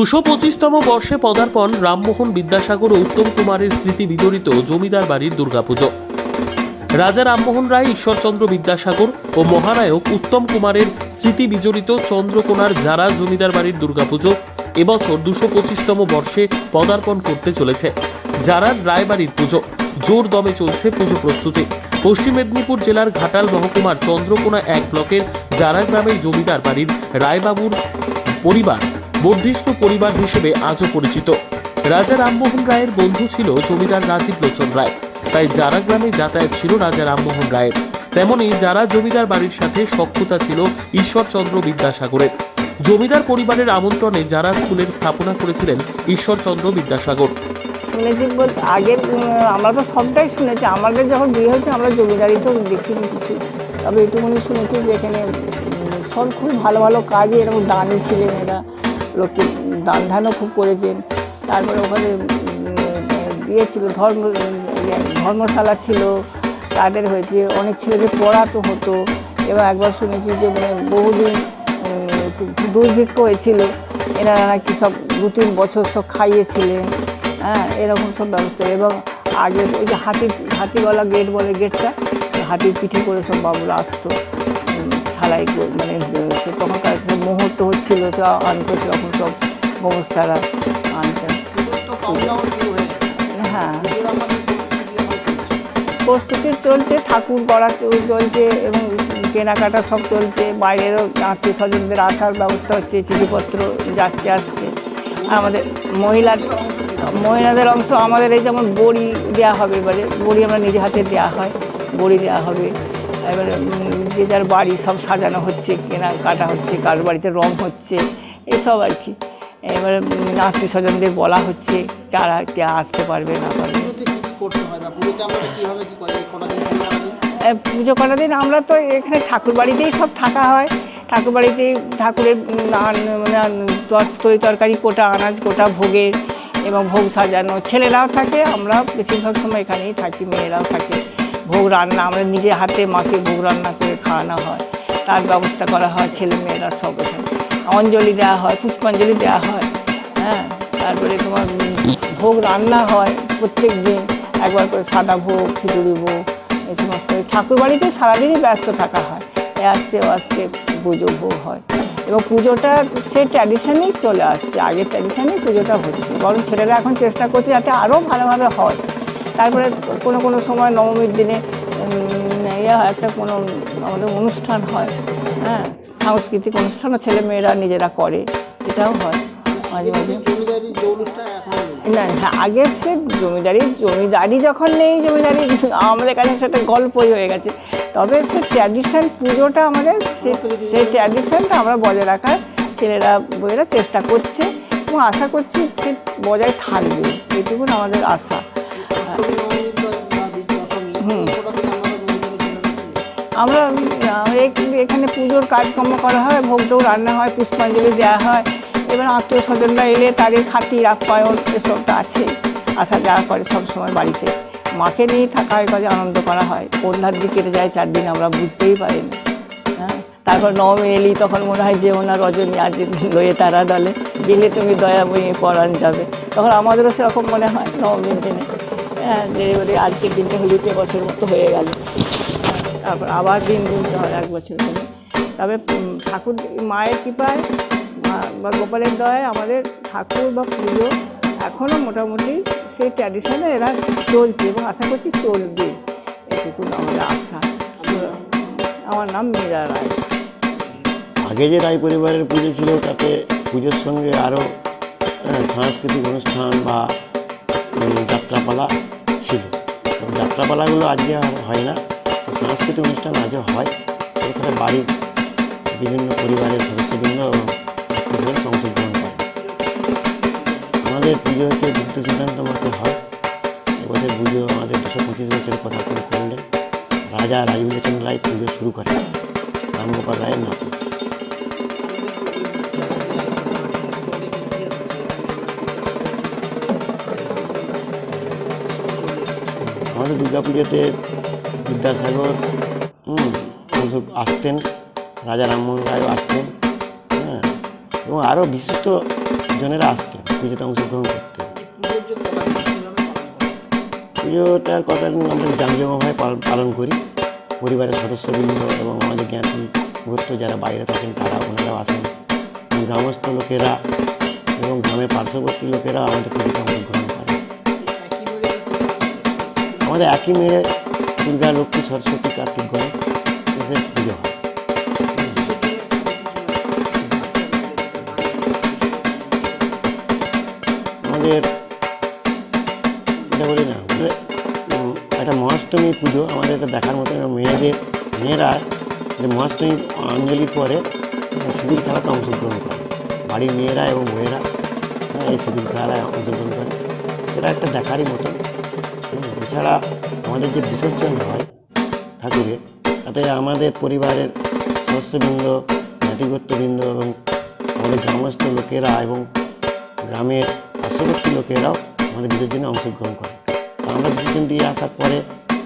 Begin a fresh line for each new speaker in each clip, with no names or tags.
দুশো পঁচিশতম বর্ষে পদার্পণ রামমোহন বিদ্যাসাগর ও উত্তম কুমারের স্মৃতি বিজড়িত জমিদার বাড়ির দুর্গাপুজো। রাজা রামমোহন রায়, ঈশ্বরচন্দ্র বিদ্যাসাগর ও মহানায়ক উত্তম কুমারের স্মৃতি বিজড়িত চন্দ্রকোনার যারা জমিদার বাড়ির দুর্গাপুজো এবছর দুশো পঁচিশতম বর্ষে পদার্পণ করতে চলেছে। যারার রায়বাড়ির পুজো, জোর দমে চলছে পুজো প্রস্তুতি। পশ্চিম মেদিনীপুর জেলার ঘাটাল মহকুমার চন্দ্রকোনা এক ব্লকের জারা গ্রামের জমিদার বাড়ির রায়বাবুর পরিবার বর্ধিষ্ণু পরিবার হিসেবে আজও পরিচিত। রাজা রামমোহন রায়ের বন্ধু ছিল জমিদার রাজীব লোচন রায়। তাই যারা গ্রামে যাতায়াত ছিল রাজা রামমোহন রায়ের। তেমনি যারা জমিদার বাড়ির সাথে সখ্যতা ছিল ঈশ্বরচন্দ্র বিদ্যাসাগরের। জমিদার পরিবারের আমন্ত্রণে যারা স্কুলের স্থাপনা করেছিলেন ঈশ্বরচন্দ্র বিদ্যাসাগর।
শুনেছি বলতে আগে আমরা তো সবটাই শুনেছি। আমাদের যখন বিয়ে হয়েছে, আমরা জমিদারি তো দেখিনি কিছু। তবে এটুকুনি শুনেছি যে এখানে সব খুব ভালো ভালো কাজে এরকম দানি ছিলেন এরা। লোককে দান ধানও খুব করেছেন। তারপরে ওখানে ইয়ে ছিল ধর্ম ইয়ে, ধর্মশালা ছিল তাদের হয়েছে অনেক ছেলেদের পড়াতো হতো। এবং একবার শুনেছি যে মানে বহুদিন দুর্ভিক্ষ হয়েছিল। এনারা নাকি সব দু তিন বছর সব খাইয়েছিলেন। হ্যাঁ এরকম সব ব্যবস্থা। এবং আগে ওই যে হাতি হাতিওয়ালা গেট বলে গেটটা হাতির পিঠে করে সব বাবুরা আসতো। করে- মানে তখনকার মুহূর্ত হচ্ছিল সব আনতো সেরকম সব ব্যবস্থারা আনতেন হ্যাঁ প্রস্তুতি চলছে ঠাকুর গড়া চ- চলছে এবং কেনাকাটা সব চলছে বাইরেরও আত্মীয় স্বজনদের আসার ব্যবস্থা হচ্ছে চিঠিপত্র যাচ্ছে আসছে। আমাদের মহিলা মহিলাদের অংশ আমাদের এই যেমন বড়ি দেওয়া হবে এবারে বড়ি আমরা নিজে হাতে দেওয়া হয় বড়ি দেওয়া হবে। এবারে যে যার বাড়ি সব সাজানো হচ্ছে কেনা কাটা হচ্ছে কার বাড়িতে রং হচ্ছে এসব আর কি। এবারে আত্মীয় স্বজনদের বলা হচ্ছে কারা কে আসতে পারবে না পারবে।
পুজো
করার দিন আমরা তো এখানে ঠাকুর বাড়িতেই সব থাকা হয়। ঠাকুর বাড়িতেই ঠাকুরের মানে তরি তরকারি কোটা আনাজ কোটা ভোগের এবং ভোগ সাজানো। ছেলেরাও থাকে আমরা বেশিরভাগ সময় এখানেই থাকি মেয়েরাও থাকে। ভোগ রান্না, আমরা নিজে হাতে মাকে ভোগ রান্না করে খাওয়ানো হয়। তার ব্যবস্থা করা হয় ছেলে মেয়েরা সব অঞ্জলি দেওয়া হয়, পুষ্পাঞ্জলি দেওয়া হয় হ্যাঁ? তারপরে তোমার ভোগ রান্না হয় প্রত্যেক দিন। একবার করে সাদা ভোগ, খিচুড়ি ভোগ, এই সমস্ত। ঠাকুর বাড়িতে সারাদিনই ব্যস্ত থাকা হয়। এ আসছে, ও আসছে, পুজো ভোগ হয়। এবং পুজোটা সে ট্র্যাডিশনেই চলে আসছে। আগের ট্র্যাডিশনেই পুজোটা হচ্ছে। বরং ছেলেরা এখন চেষ্টা করছে যাতে আরও ভালোভাবে হয়। তারপরে কোনো কোনো সময় নবমীর দিনে ইয়ে হয়, একটা কোনো আমাদের অনুষ্ঠান হয় হ্যাঁ সাংস্কৃতিক অনুষ্ঠানও ছেলে মেয়েরা নিজেরা করে এটাও হয় মাঝে মাঝে। না হ্যাঁ আগে সে জমিদারি জমিদারি যখন নেই জমিদারি আমাদের কাছে সেটা গল্পই হয়ে গেছে। তবে সে ট্র্যাডিশন পুজোটা আমাদের সেই ট্র্যাডিশনটা আমরা বজায় রাখার ছেলেরা বইয়েরা চেষ্টা করছে। এবং আশা করছি সে বজায় থাকবে এটুকুন আমাদের আশা।
আমরা
এখানে পুজোর কাজকর্ম করা হয় ভোগ টোগ রান্না হয়, পুষ্পাঞ্জলি দেওয়া হয়। এবার আত্মীয় স্বজনরা এলে তাদের খাতির আপ্যায়ন এসব তো আছে আসা যাওয়া করে সব সময় বাড়িতে। মাকে নিয়েই থাকা হয়, কাজে আনন্দ করা হয়। কন্যার দিকে যায়, চার দিন আমরা বুঝতেই পারিনি। হ্যাঁ? তারপর নবমী এলি, তখন মনে হয় যে ওনার রজনী আজ লয়ে তারা দলে। গেলে তুমি দয়া বইয়ে পরাণ যাবে। তখন আমাদেরও সেরকম মনে হয় নবমীর দিনে। হ্যাঁ এবারে আজকের দিনটা হলিতে বছর মতো হয়ে গেল। তারপর আবার দিন গুনতে হয় এক বছর ধরে। তবে ঠাকুর মায়ের কৃপায় বা গোপালের দয়ায় আমাদের ঠাকুর বা পুজো এখনও মোটামুটি সেই ট্র্যাডিশনে এরা চলছে এবং আশা করছি চলবে। এটুকু আমাদের আশা। আমার নাম মীরা রায়।
আগে যে রায় পরিবারের পুজো ছিল, তাতে পুজোর সঙ্গে আরও সাংস্কৃতিক অনুষ্ঠান বা যাত্রাপালা ছিল আজকে হয় না। সাংস্কৃতিক অনুষ্ঠান আজও হয়। এছাড়া বাড়ির বিভিন্ন পরিবারের সদস্যবৃন্দ অংশগ্রহণ করে। আমাদের পুজো হচ্ছে বিশুদ্ধ সিদ্ধান্ত মতো হয়। এবছর পুজো আমাদের দুশো পঁচিশ বছরের কথা করে করলেন রাজা রাজবিলোচন রায় পুজো শুরু করেন। রামগোপাল রায়ের নাতি। আমাদের দুর্গা পুজোতে বিদ্যাসাগর হুম, আসতেন রাজা রামমোহন রায়ও আসতেন হ্যাঁ এবং আরও বিশিষ্ট জনেরা আসতেন পুজোতে অংশগ্রহণ করতেন পুজোটার কথা আমরা জাঁকজমকভাবে পালন করি। পরিবারের সদস্যবৃন্দ এবং আমাদের জ্ঞাতি গোত্র যারা বাইরে থাকেন তারা ওনারাও আসেন। গ্রামস্থ লোকেরা এবং গ্রামের পার্শ্ববর্তী লোকেরা আমাদের পুজোতে অংশগ্রহণ আমাদের একই মেয়ে দুর্গা, লক্ষ্মী, সরস্বতী, কার্তিক গণেশ এদের পুজো হয়। আমাদের বলি না একটা মহাষ্টমী পুজো, আমাদের এটা দেখার মতো মেয়েদের, মেয়েরা যে মহাষ্টমী অঞ্জলির পরে সিঁদুর খেলাতে অংশগ্রহণ করে। বাড়ির মেয়েরা এবং মেয়েরা এই সিঁদুর খেলায় অংশগ্রহণ করে। এটা একটা দেখারই মতো। ছাড়া আমাদের যে বিসর্জন হয় ঠাকুরের তাতে আমাদের পরিবারের সদস্যবৃন্দ জাতিগত্যবৃন্দ এবং আমাদের সমস্ত লোকেরা এবং গ্রামের পার্শ্ববর্তী লোকেরাও আমাদের বিসর্জনে অংশগ্রহণ করে। আমরা বিসর্জন দিয়ে আসার পরে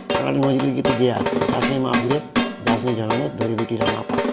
তারা নজরুল গীতি দিয়ে আসে। তাকে মা ঘুরে দাসনি জানানো ধরে বিটিরা না পায়